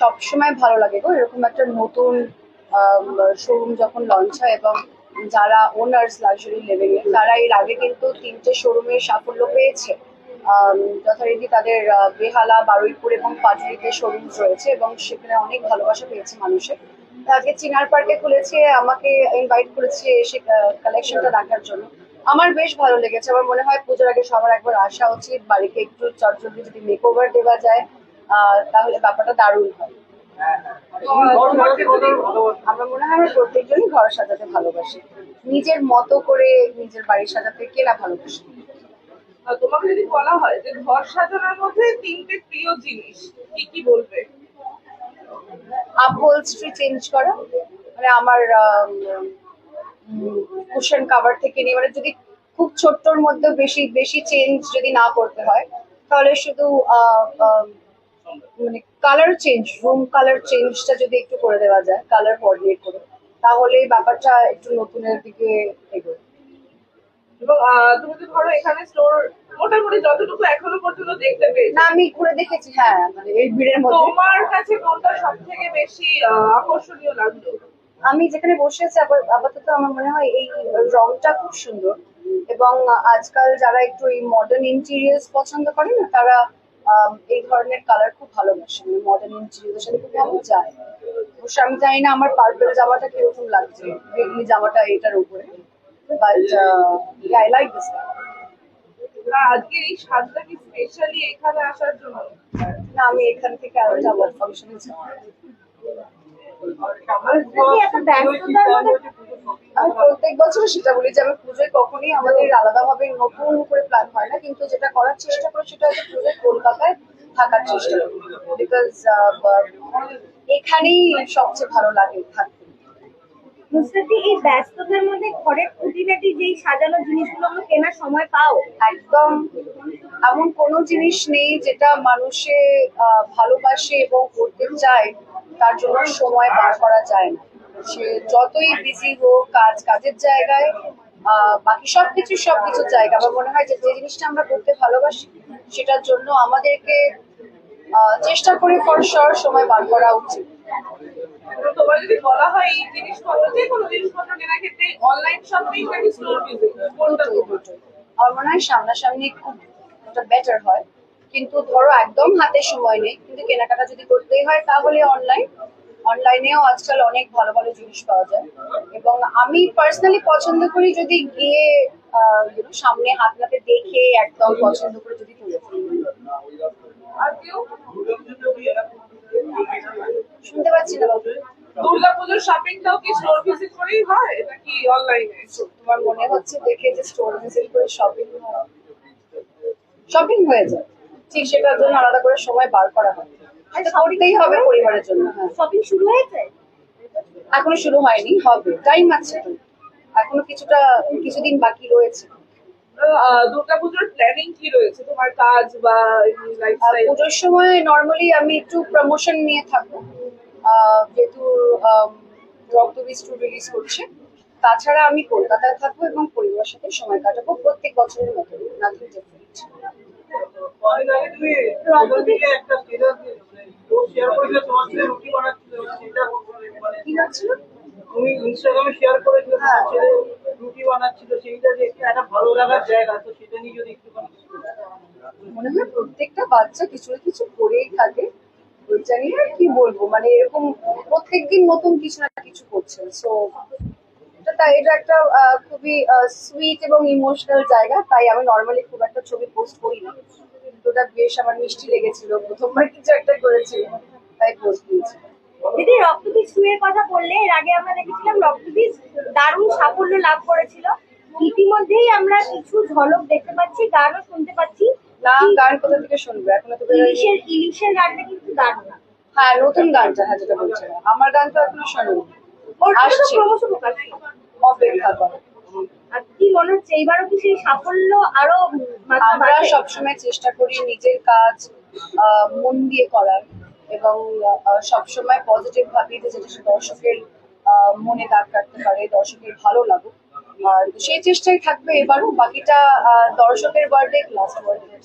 সবসময় ভালো লাগে গো। এরকম একটা নতুন শোরুম যখন লঞ্চ হয় এবং যারা ওনার্স লাক্সারি লিভিং এর, তারা এর আগে কিন্তু তিনটে শোরুমে সাফল্য পেয়েছে। যথারীতি তাদের বেহালা, বারুইপুর এবং পাটুরিতে শোরুম রয়েছে এবং সেখানে অনেক ভালোবাসা পেয়েছে মানুষের। আজকে চিনার পার্কে খুলেছে, আমাকে ইনভাইট করেছে এসে কালেকশনটা দেখার জন্য। আমার বেশ ভালো লেগেছে। আমার মনে হয় পুজোর আগে সবার একবার আসা উচিত। বাড়িকে একটু চটজলদি যদি মেক ওভার দেওয়া যায় তাহলে ব্যাপারটা দারুণ হয়। আমার মনে হয় আমরা প্রত্যেকজনই ঘর সাজাতে ভালোবাসি। নিজের মতো করে নিজের বাড়ি সাজাতে কে না ভালোবাসি? তোমাকে যদি বলা হয় যে ঘর সাজানোর মধ্যে তিনটে প্রিয় জিনিস কি কি বলবে? আপহোলস্ট্রি চেঞ্জ করা মানে আমার কুশন কাভার থেকে নিয়ে মানে যদি খুব ছোট্টর মধ্যে বেশি বেশি চেঞ্জ যদি না করতে হয় তাহলে শুধু আহ, আহ, মানে কালার চেঞ্জ রুম কালার চেঞ্জটা যদি একটু করে দেওয়া যায় কালার কোঅর্ডিনেট করে তাহলে ব্যাপারটা একটু নতুনের দিকে এগোয়। এবং তুমি তো ধরো এখানে স্টোর মোটামুটি যতটুকু এখনও পর্যন্ত দেখতে পেয়েছি। না আমি ঘুরে দেখেছি হ্যাঁ মানে এই ভিড়ের মধ্যে। তোমার কাছে কোনটা সব থেকে বেশি আকর্ষণীয় লাগল? আমি যেখানে বসে আছি আবার আপাতত আমার মনে হয় এই রংটা খুব সুন্দর। এবং আজকাল যারা একটু এই মডার্ন ইন্টেরিয়ার্স পছন্দ করে না তারা এই ধরনের কালার খুব ভালোবাসে মানে মডার্ন ইন্টেরিয়ার্সের সাথে খুব ভালো যায়। অবশ্য আমি জানি না আমার পার্পেল জামাটা কীরকম লাগছে বেগুনি জামাটা এটার উপরে। বাট আই লাইক দিস আজকে এই সাজটা কি স্পেশালি এখানে আসার জন্য? না আমি এখান থেকে আরও যাব ফাংশনে আমি প্রত্যেক বছর সেটা বলি যে আমি পুজোয় কখনই আমাদের আলাদাভাবে নতুন করে প্ল্যান হয় না কিন্তু যেটা করার চেষ্টা করি সেটা হচ্ছে পুজোয় কলকাতায় থাকার চেষ্টা করি। বিকজ এখানেই সবচেয়ে ভালো লাগে থাকতে। এই ব্যস্ততার মধ্যে ঘরের খুঁটিনাটি যেই সাজানো জিনিসগুলো আমরা কেনার সময় পাও? একদম। এমন কোনো জিনিস নেই যেটা মানুষে ভালোবাসে এবং করতে চায় তার জন্য সময় বার করা যায় না। সে যতই বিজি হোক কাজ কাজের জায়গায় বাকি সবকিছু সবকিছুর জায়গা। আমার মনে হয় যে যে জিনিসটা আমরা করতে ভালোবাসি সেটার জন্য আমাদেরকে চেষ্টা করে ফর শর সময় বার করা উচিত। তোমার যদি বলা হয় এই জিনিসপত্র যে কোনো জিনিসপত্র কেনার ক্ষেত্রে অনলাইন শপিং নাকি স্টোর ভিজিট কোনটা দুটোই, দুটোই। আমার মনে হয় সামনাসামনি খুব একটা বেটার হয়। কিন্তু ধরো একদম হাতে সময় নেই কিন্তু কেনাকাটা যদি করতেই হয় তাহলে অনলাইন অনলাইনেও আজকাল অনেক ভালো ভালো জিনিস পাওয়া যায়। এবং আমি পার্সোনালি পছন্দ করি যদি গিয়ে সামনে হাত নাতে দেখে একদম পছন্দ করে যদি তুলে শুনতে পাচ্ছি না বাবু। দুর্গাপুজোর শপিংটাও কি স্টোর ভিজিট করেই হয়? নাকি অনলাইনে তোমার মনে হচ্ছে দেখে যে স্টোর ভিজিট করে শপিং শপিং হয়ে যায়। ঠিক সেটার জন্য আলাদা করে সময় বার করা হয়। করতেই হবে পরিবারের জন্য। হ্যাঁ। শপিং শুরু হয়েছে এখনও শুরু হয়নি হবে টাইম আছে তো। এখনও কিছুটা কিছুদিন বাকি রয়েছে। দুর্গাপুজোর প্ল্যানিং কি রয়েছে? তোমার কাজ বা লাইফস্টাইল পুজোর সময় নর্মালি আমি একটু প্রমোশন নিয়ে থাকব। আহ, যেহেতু রক্তবীজ টু রিলিজ করছে। তাছাড়া আমি কলকাতায় থাকব এবং পরিবারের সাথে সময় কাটাবো প্রত্যেক বছরের মতো নাথিং ডিফারেন্ট কদিন তুমি একটা স্টেটাস শেয়ার করেছিলে তোমার ছেলে রুটি বানাচ্ছিল সেটা মানে কি হচ্ছিল তুমি ইনস্টাগ্রামে শেয়ার করেছিলে তোমার হ্যাঁ। ছেলে রুটি বানাচ্ছিল সেইটা যে একটা ভালো লাগার জায়গা তো সেটা নিয়ে যদি একটু মনে হয় প্রত্যেকটা বাচ্চা কিছু না কিছু করেই থাকে ওইটা নিয়ে কি বলব? মানে এরকম প্রত্যেকদিন নতুন কিছু না কিছু করছে। সো তাই এটা একটা খুবই সুইট এবং ইমোশনাল জায়গা। তাই আমি নর্মালি খুব একটা ছবি পোস্ট করি না। ওটা বেশ আমার মিষ্টি লেগেছিল। প্রথমবার কিছু একটা করেছি তাই পোস্ট দিয়েছি দিদি রক্তবীজ শুয়ের কথা বললে এর আগে আমরা দেখেছিলাম রক্তবীজ দারুণ সাফল্য লাভ করেছিল। ইতিমধ্যেই আমরা কিছু ঝলক দেখতে পাচ্ছি গানও শুনতে পাচ্ছি। না গান কোথা থেকে শুনব? এখনও তো ইলিশের ইলিশের গানটা কিন্তু দারুণ। হ্যাঁ নতুন গানটা হ্যাঁ যেটা বলছিলাম। আমার গান তো এখনও শোনেনি আসছে। অপেক্ষা করো। আর কি মনে হচ্ছে? এইবারও কি সেই সাফল্য আরও আমরা সবসময় চেষ্টা করি নিজের কাজ মন দিয়ে করার এবং সবসময় পজিটিভ ভাবি যে যেটা দর্শকের আহ, মনে দাগ কাটতে পারে দর্শকের ভালো লাগুক। আর সেই চেষ্টাই থাকবে এবারও বাকিটা দর্শকের বার্থডে লাস্ট বার্থডে